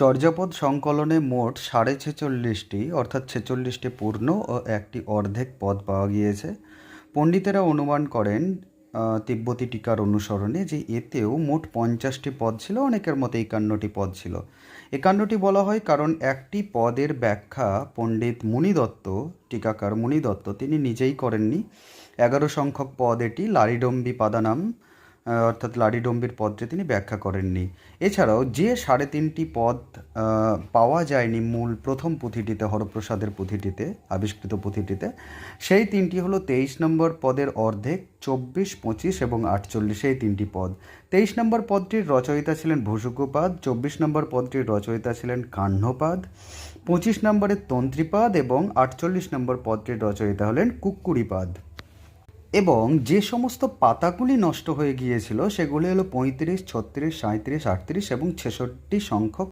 চর্যাপদ সংকলনে মোট সাড়ে ছেচল্লিশটি, অর্থাৎ ছেচল্লিশটি পূর্ণ ও একটি অর্ধেক পদ পাওয়া গিয়েছে। পণ্ডিতেরা অনুমান করেন তিব্বতী টিকার অনুসরণে যে এতেও মোট পঞ্চাশটি পদ ছিল, অনেকের মতে একান্নটি পদ ছিল। একান্নটি বলা হয় কারণ একটি পদের ব্যাখ্যা পণ্ডিত মুনিদত্ত, টিকাকার মুনিদত্ত, তিনি নিজেই করেননি। এগারো সংখ্যক পদ এটি, লারিডম্বি পাদানাম অর্থাৎ লাডিডম্বির পদটি তিনি ব্যাখ্যা করেননি। এছাড়াও যে সাড়ে তিনটি পদ পাওয়া যায়নি মূল প্রথম পুঁথিটিতে, হরপ্রসাদের পুঁথিটিতে, আবিষ্কৃত পুঁথিটিতে, সেই তিনটি হলো তেইশ নম্বর পদের অর্ধেক, চব্বিশ, পঁচিশ এবং আটচল্লিশ, এই তিনটি পদ। তেইশ নম্বর পদটির রচয়িতা ছিলেন ভূসুকপাদ, চব্বিশ নম্বর পদটির রচয়িতা ছিলেন কাহ্নপাদ পঁচিশ নম্বরের তন্ত্রীপাদ এবং আটচল্লিশ নম্বর পদটির রচয়িতা হলেন কুক্কুরিপাদ এবং যে সমস্ত পাতাগুলি নষ্ট হয়ে গিয়েছিল, সেগুলি হলো পঁয়ত্রিশ, ছত্রিশ সাঁত্রিশ আটত্রিশ এবং ছেষট্টি সংখ্যক